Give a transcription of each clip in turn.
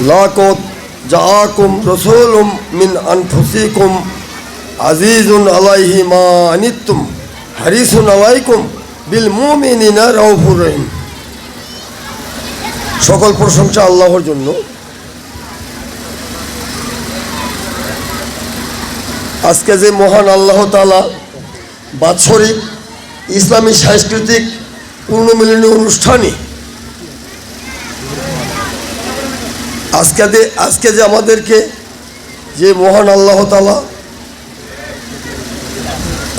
লাকত জাআকুম রসুলুম মিন আনফুসিকুম আজিজুন আলাইহি মা আনিত্তুম হারিসুন আলাইকুম বিল মুমিনিনা রাউফুর রহিম। সকল প্রশংসা আল্লাহর জন্য। আজকে যে মহান আল্লাহ তালা বাৎসরিক ইসলামী সাংস্কৃতিক পূর্ণমিলনী অনুষ্ঠানে আজকে আজকে যে আমাদেরকে যে মহান আল্লাহ তালা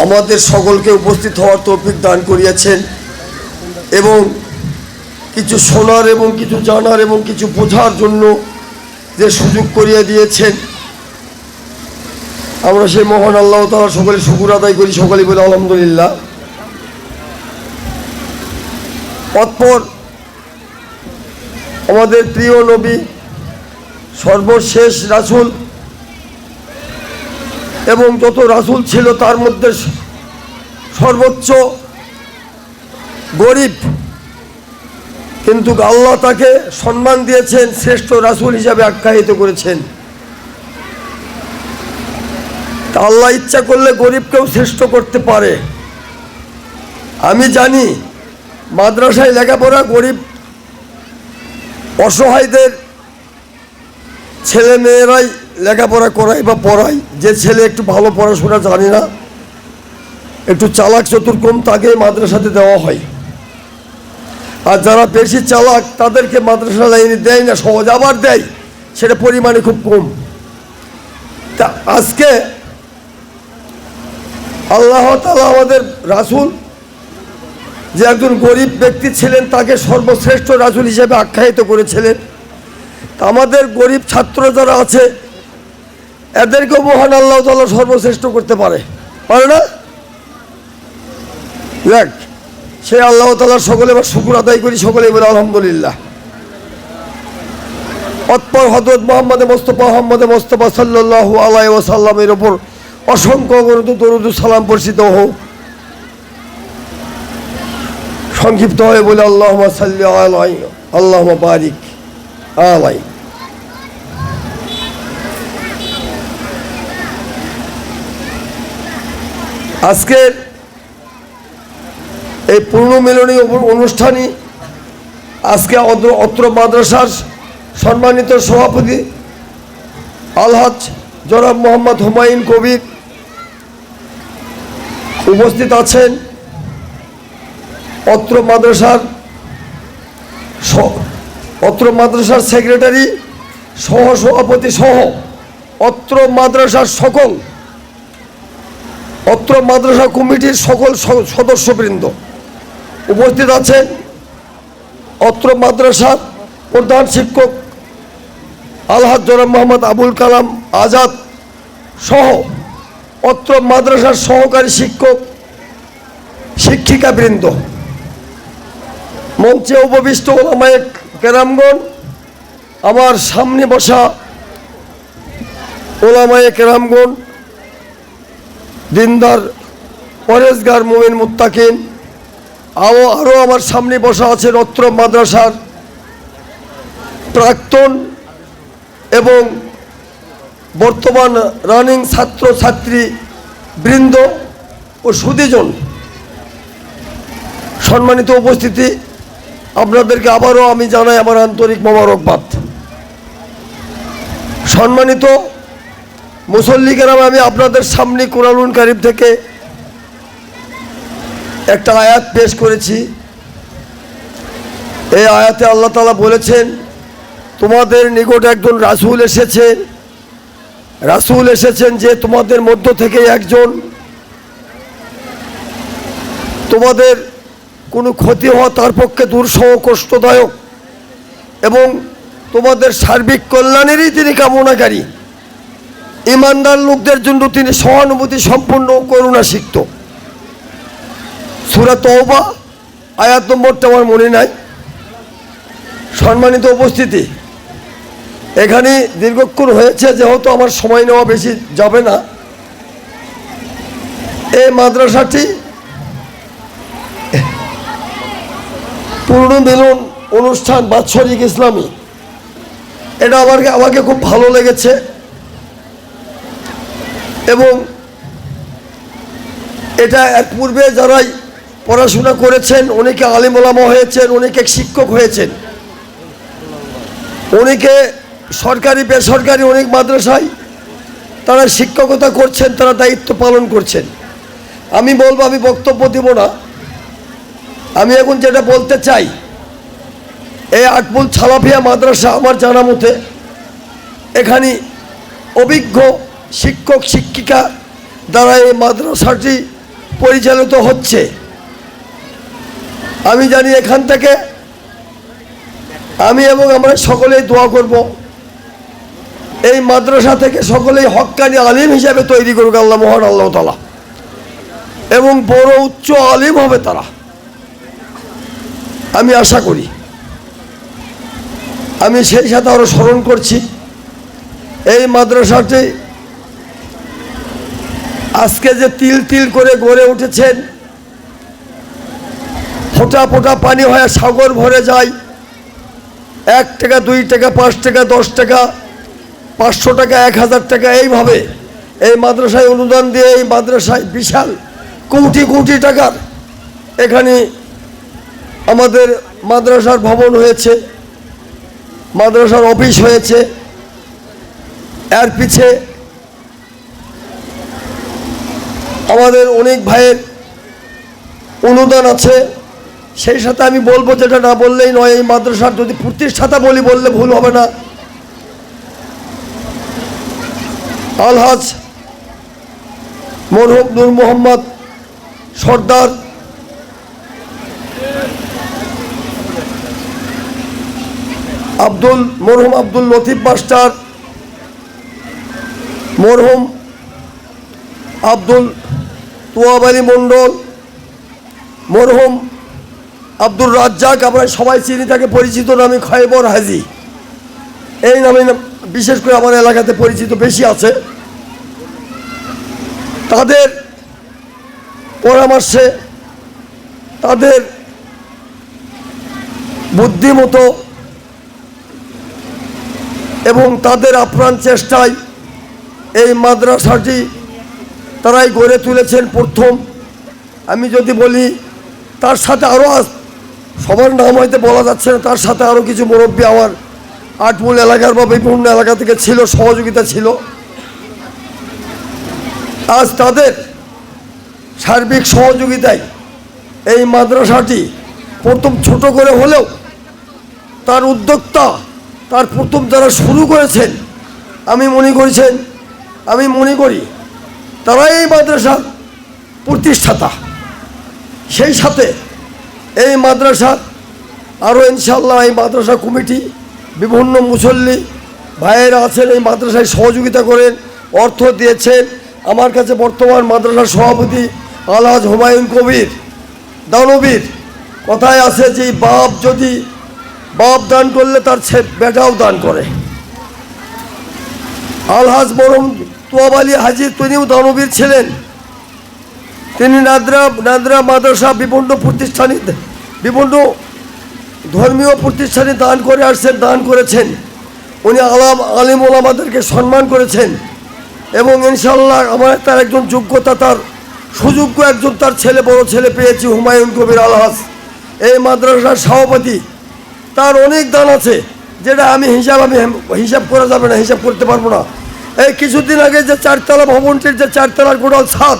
আমাদের সকলকে উপস্থিত হওয়ার তৌফিক দান করিয়াছেন এবং কিছু শোনার এবং কিছু জানার এবং কিছু বোঝার জন্য যে সুযোগ করিয়া দিয়েছেন। আমরা সেই মহান আল্লাহ তালা সকলে শুকুর আদায় করি, সকলে বলে আলহামদুলিল্লাহ। অতপর আমাদের প্রিয় নবী সর্বশেষ রাসূল এবং যত রাসূল ছিল তার মধ্যে সর্বোচ্চ গরিব। কিন্তু আল্লাহ তাকে সম্মান দিয়েছেন, শ্রেষ্ঠ রাসূল হিসাবে আখ্যায়িত করেছেন। আল্লাহ ইচ্ছা করলে গরিবকেও শ্রেষ্ঠ করতে পারে। আমি জানি মাদ্রাসায় লেখাপড়া গরিব, অসহায়দের ছেলে মেয়েরাই লেখাপড়া করায় বা পড়ায়, যে ছেলে একটু ভালো পড়াশোনা জানে না, একটু চালাক চতুর্কম তাকে মাদ্রাসাতে দেওয়া হয়। আর যারা বেশি চালাক, তাদেরকে মাদ্রাসা লাইনে দেয় না, সহজ আবার দেয়, সেটা পরিমাণে খুব কম। তা আজকে আল্লাহ তালা আমাদের রাসূল, যে একজন গরিব ব্যক্তি ছিলেন, তাকে সর্বশ্রেষ্ঠ রাসুল হিসেবে আখ্যায়িত করেছিলেন। আমাদের গরিব ছাত্র যারা আছে এদেরকেও মহান আল্লাহ তালা সর্বশ্রেষ্ঠ করতে পারে। পারে না? দেখ, সে আল্লাহ তালার সকলে এবার শুকুর আদায় করি সকলে বলে আলহামদুলিল্লাহ। অতপর হজরত মোহাম্মদ মোস্তফা মোহাম্মদ মোস্তফা সাল্লাহ আলাই ওসাল্লামের ওপর অসংখ্য অগণিত দরুদ সালাম বর্ষিত হোক। সংক্ষিপ্ত হয়ে বলে আল্লাহ সাল্লি আলাই আল্লাহ বারিক আলাই আজকের এই পূর্ণ মিলনী অনুষ্ঠানই আজকে অত্র মাদ্রাসার সম্মানিত সভাপতি আলহাজ জনাব মোহাম্মদ হুমায়ুন কবির উপস্থিত আছেন। অত্র মাদ্রাসার অত্র মাদ্রাসার সেক্রেটারি সহ সভাপতি সহ অত্র মাদ্রাসার সকল অত্র মাদ্রাসা কমিটির সকল সদস্যবৃন্দ উপস্থিত আছেন। অত্র মাদ্রাসার প্রধান শিক্ষক আলহাজ জনাব মোহাম্মদ আবুল কালাম আজাদ সহ অত্র মাদ্রাসার সহকারী শিক্ষক, শিক্ষিকাবৃন্দ। মঞ্চে উপবিষ্ট ওলামায়ে কেরামগণ, আমার সামনে বসা ওলামায়ে কেরামগণ দিনদার পরেশগার মোমিন মুত্তাকিন আরও আরও আমার সামনে বসা আছে রত্র মাদ্রাসার প্রাক্তন এবং বর্তমান রানিং ছাত্র ছাত্রী বৃন্দ ও সুদীজন। সম্মানিত উপস্থিতি, আপনাদেরকে আবারও আমি জানাই আমার আন্তরিক মোবারকবাদ। সম্মানিত মুসল্লিকেরাম আমি আপনাদের সামনে কোরআনুল কারিম থেকে একটা আয়াত পেশ করেছি। এই আয়াতে আল্লাহ তালা বলেছেন, তোমাদের নিকট একজন রাসূল এসেছেন রাসূল এসেছেন যে তোমাদের মধ্য থেকে একজন, তোমাদের কোনো ক্ষতি হওয়া তার পক্ষে দুঃসহ, কষ্টদায়ক এবং তোমাদের সার্বিক কল্যাণেরই তিনি কামনাকারী। ইমানদার লোকদের জন্য তিনি সহানুভূতি সম্পূর্ণ করুণা শিখত সুরা তওবা, আয়াত নম্বরটা আমার মনে নাই। সম্মানিত উপস্থিতি, এখানে দীর্ঘক্ষণ হয়েছে, যেহেতু আমার সময় নেওয়া বেশি যাবে না। এই মাদ্রাসাটি পূর্ণ মিলন অনুষ্ঠান বাৎসরিক ইসলামী। এটা আমাকে আমাকে খুব ভালো লেগেছে। এবং এটা এক পূর্বে যারাই পড়াশোনা করেছেন, অনেকে আলিমোলামা হয়েছেন, অনেকে শিক্ষক হয়েছেন। অনেকে সরকারি, বেসরকারি, অনেক মাদ্রাসায় তারা শিক্ষকতা করছেন, তারা দায়িত্ব পালন করছেন। আমি বলব, আমি বক্তব্য দেব না। আমি এখন যেটা বলতে চাই, এই আটপুল ছালাফিয়া মাদ্রাসা আমার জানা মতে এখানে অভিজ্ঞ শিক্ষক, শিক্ষিকা দ্বারা এই মাদ্রাসাটি পরিচালিত হচ্ছে। আমি জানি এখান থেকে আমি এবং আমরা সকলেই দোয়া করব। এই মাদ্রাসা থেকে সকলেই হক্কানি আলিম হিসাবে তৈরি করুক আল্লাহ, মোহন আল্লাহ তালা এবং বড় উচ্চ আলিম হবে তারা। আমি আশা করি। আমি সেই সাথে আরও স্মরণ করছি। এই মাদ্রাসাটি আজকে যে তিল তিল করে গড়ে উঠেছেন, ফোটা ফোটা পানি হয়ে সাগর ভরে যায়। এক টাকা, দুই টাকা, পাঁচ টাকা, দশ টাকা, পাঁচশো টাকা, এক হাজার টাকা, এইভাবে এই মাদ্রাসায় অনুদান দিয়ে এই মাদ্রাসায় বিশাল কোটি কোটি টাকার এখানে আমাদের মাদ্রাসার ভবন হয়েছে, মাদ্রাসার অফিস হয়েছে। এর পিছে আমাদের অনেক ভাইয়ের অনুদান আছে। সেই সাথে আমি বলব যেটা না বললেই নয়, এই মাদ্রাসার যদি প্রতিষ্ঠাতা বলি বললে ভুল হবে না। আলহাজ মরহুম নূর মোহাম্মদ সর্দার আব্দুল, মরহুম আব্দুল লতিফ মাস্টার, মরহুম আব্দুল তোয়াব মণ্ডল, মরহুম আব্দুল রাজ্জাক, আমরা সবাই চিনি, তাকে পরিচিত নামে খয়বর হাজি। এই নামে বিশেষ করে আমার এলাকাতে পরিচিত বেশি আছে। তাদের পরামর্শে তাদের বুদ্ধিমতো এবং তাদের আপ্রাণ চেষ্টায় এই মাদ্রাসাটি তারাই গড়ে তুলেছেন প্রথম। আমি যদি বলি, তার সাথে আরও সবার নাম হয়তো বলা যাচ্ছে না, তার সাথে আরও কিছু মুরব্বী আমার, আটমূল এলাকার বা বিভিন্ন এলাকা থেকে ছিল, সহযোগিতা ছিল। আজ তাদের সার্বিক সহযোগিতায় এই মাদ্রাসাটি প্রথম ছোট করে হলেও তার উদ্যোক্তা, তার প্রথম যারা শুরু করেছেন, আমি মনে করেছেন আমি মনে করি তারাই এই মাদ্রাসার প্রতিষ্ঠাতা। সেই সাথে এই মাদ্রাসার আরও ইনশাল্লাহ এই মাদ্রাসা কমিটি, বিভিন্ন মুসল্লি ভাইয়েরা আছেন এই মাদ্রাসায় সহযোগিতা করেন, অর্থ দিয়েছেন। আমার কাছে বর্তমান মাদ্রাসার সভাপতি আলহাজ হুমায়ুন কবির, দানবীর, কথায় আছে যে বাপ যদি বাপ দান করলে তার ছে বেটাও দান করে। আলহাজ মরম তোয়াব আলী হাজির তিনিও দানবীর ছিলেন। তিনি নাদরা নাদরা মাদ্রাসা বিভিন্ন প্রতিষ্ঠানে, বিভিন্ন ধর্মীয় প্রতিষ্ঠানে দান করে আসছেন, দান করেছেন। উনি আলাম, আলিম ওলামাদেরকে সম্মান করেছেন এবং ইনশাল্লাহ আমার তার একজন যোগ্যতা, তার সুযোগ্য একজন তার ছেলে, বড় ছেলে পেয়েছি, হুমায়ুন কবির আলহাস। এই মাদ্রাসার সভাপতি, তার অনেক দান আছে, যেটা আমি হিসাব আমি হিসাব করা যাবে না, হিসাব করতে পারব না। এই কিছুদিন আগে যে চারতলা ভবনটির যে চারতলার গোটাল ছাদ,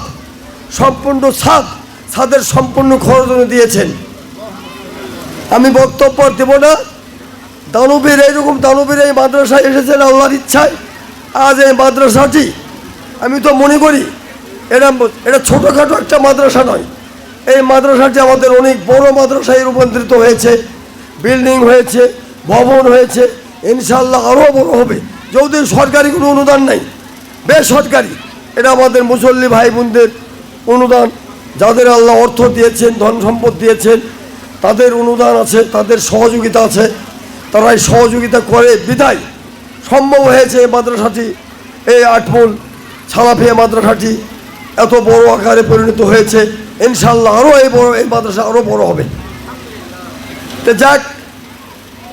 সম্পূর্ণ ছাদ, ছাদের সম্পূর্ণ খরচ দিয়েছেন। আমি বক্তব্য দেব না। দানবীর এইরকম, দানবীর এই মাদ্রাসায় এসেছেন আল্লাহর ইচ্ছায়। আজ এই মাদ্রাসাটি, আমি তো মনে করি এটা এটা ছোটোখাটো একটা মাদ্রাসা নয়। এই মাদ্রাসাটি আমাদের অনেক বড় মাদ্রাসায় রূপান্তরিত হয়েছে। বিল্ডিং হয়েছে, ভবন হয়েছে ইনশাল্লাহ আরও বড় হবে। যদি সরকারি কোনো অনুদান নাই, বেসরকারি, এটা আমাদের মুসল্লি ভাই বোনদের অনুদান, যাদের আল্লাহ অর্থ দিয়েছেন, ধন সম্পদ দিয়েছেন, তাদের অনুদান আছে, তাদের সহযোগিতা আছে, তারা এই সহযোগিতা করে বিদায়। সম্ভব হয়েছে এই মাদ্রাসাটি, এই আটমূল ছালাফিয়া মাদ্রাসাটি এত বড় আকারে পরিণত হয়েছে। ইনশাল্লাহ আরও এই বড়, এই মাদ্রাসা আরও বড় হবে। তো যাক,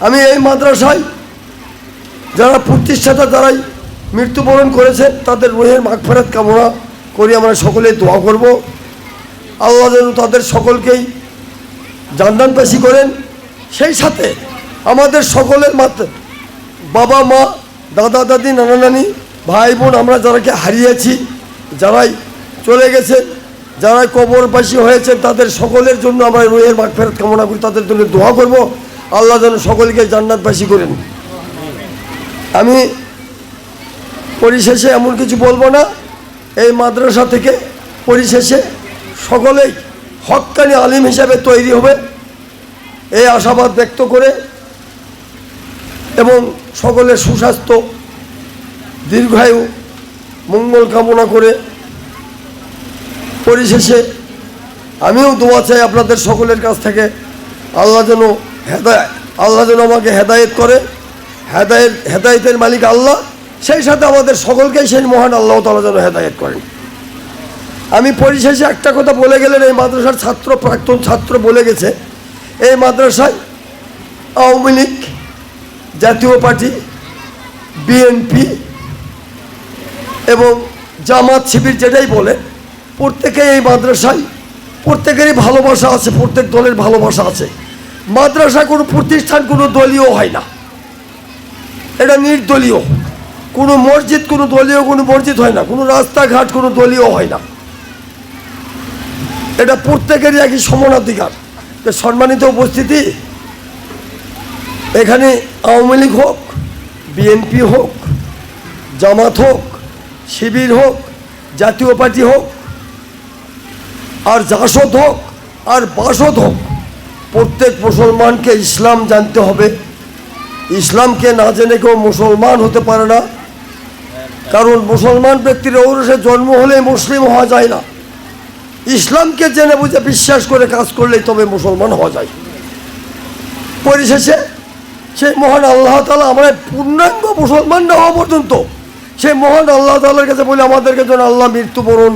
আমি এই মাদ্রাসায় যারা প্রতিষ্ঠাতা যারাই মৃত্যুবরণ করেছেন তাদের রোহের মাগফেরাত কামনা করি। আমরা সকলে দোয়া করব। আল্লাহ যেন তাদের সকলকেই জানদান পেশি করেন। সেই সাথে আমাদের সকলের মাত্র বাবা, মা, দাদা, দাদি, নানা, নানি, ভাই, বোন, আমরা যারাকে হারিয়েছি, যারাই চলে গেছে যারা কবরবাসী হয়েছেন তাদের সকলের জন্য আমরা রোহের মাঠ কামনা করি। তাদের জন্য দোয়া করব। আল্লাহ যেন সকলকে জান্নাতবাসী করেন। আমি পরিশেষে এমন কিছু বলব না। এই মাদ্রাসা থেকে পরিশেষে সকলেই হক্কানি আলিম হিসাবে তৈরি হবে। এই আশাবাদ ব্যক্ত করে এবং সকলের সুস্বাস্থ্য, দীর্ঘায়ু, মঙ্গল কামনা করে পরিশেষে আমিও দোয়া চাই আপনাদের সকলের কাছ থেকে। আল্লাহ যেন হেদায় আল্লাহ যেন আমাকে হেদায়েত করে। হেদায়েত, হেদায়েতের মালিক আল্লাহ। সেই সাথে আমাদের সকলকেই সেই মহান আল্লাহ তালা যেন হেদায়েত করেন। আমি পরিশেষে একটা কথা বলে গেলেন, এই মাদ্রাসার ছাত্র, প্রাক্তন ছাত্র বলে গেছে, এই মাদ্রাসায় আওয়ামী লীগ, জাতীয় পার্টি, বিএনপি এবং জামাত শিবির যেটাই বলে প্রত্যেকে এই মাদ্রাসায়, প্রত্যেকেরই ভালোবাসা আছে, প্রত্যেক দলের ভালোবাসা আছে। মাদ্রাসা কোনো প্রতিষ্ঠান, কোনো দলীয় হয় না। এটা নির্দলীয়। কোনো মসজিদ, কোনো দলীয়, কোনো মসজিদ হয় না। কোনো রাস্তাঘাট, কোনো দলীয় হয় না। এটা প্রত্যেকেরই একই সমানাধিকার সম্মানিত উপস্থিতি, এখানে আওয়ামী লীগ হোক, বিএনপি হোক, জামাত হোক, শিবির হোক, জাতীয় পার্টি হোক, আর জাসদ হোক, আর বাসদ হোক, প্রত্যেক মুসলমানকে ইসলাম জানতে হবে। ইসলামকে না জেনে কেউ মুসলমান হতে পারে না। কারণ মুসলমান ব্যক্তির ঔরসে জন্ম হলে মুসলিম হওয়া যায় না। ইসলামকে জেনে বুঝে বিশ্বাস করে কাজ করলেই তবে মুসলমান হওয়া যায়। পরিশেষে, সেই মহান আল্লাহ তালা আমরা পূর্ণাঙ্গ মুসলমান না হওয়া পর্যন্ত, সেই মহান আল্লাহ তালার কাছে বলে, আমাদেরকে যেন আল্লাহ মৃত্যুবরণ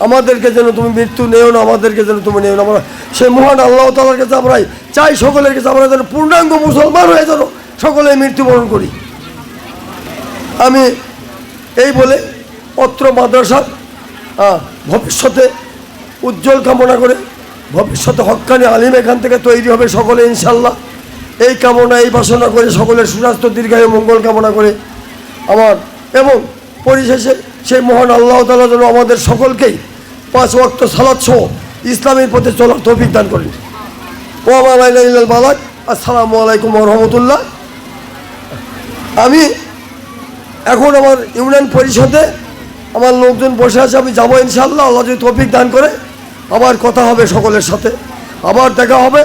আমাদেরকে যেন তুমি মৃত্যু নেও না, আমাদেরকে যেন তুমি নেও না। আমরা সেই মহান আল্লাহ তালার কাছে আমরা চাই, সকলের কাছে আমরা যেন পূর্ণাঙ্গ মুসলমান হয়ে যেন সকলে মৃত্যুবরণ করি। আমি এই বলে অত্র মাদ্রাসার আহ, ভবিষ্যতে উজ্জ্বল কামনা করে ভবিষ্যতে হক্কানি আলিম এখান থেকে তৈরি হবে সকলে ইনশাল্লাহ এই কামনা এই বাসনা করে সকলের সুস্বাস্থ্য দীর্ঘায়ু মঙ্গল কামনা করে আমার এবং পরিশেষে সেই মহান আল্লাহ তালা যেন আমাদের সকলকেই পাঁচ ওয়াক্ত সালাদ সহ ইসলামের পথে চলার তৌফিক দান করেন। ওয়ামাল বালাক। আসসালামু আলাইকুম রহমতুল্লাহ। আমি এখন আমার ইউনিয়ন পরিষদে আমার লোকজন বসে আছে, আমি যাব ইনশাল্লাহ আল্লাহ যদি তৌফিক দান করে, আবার কথা হবে সকলের সাথে। আবার দেখা হবে,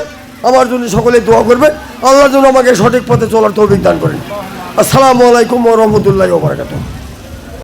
আমার জন্য সকলে দোয়া করবে আল্লাহ যেন আমাকে সঠিক পথে চলার তৌফিক দান করেন। আসসালামু আলাইকুম রহমতুল্লাহ ওবরাকাতুহ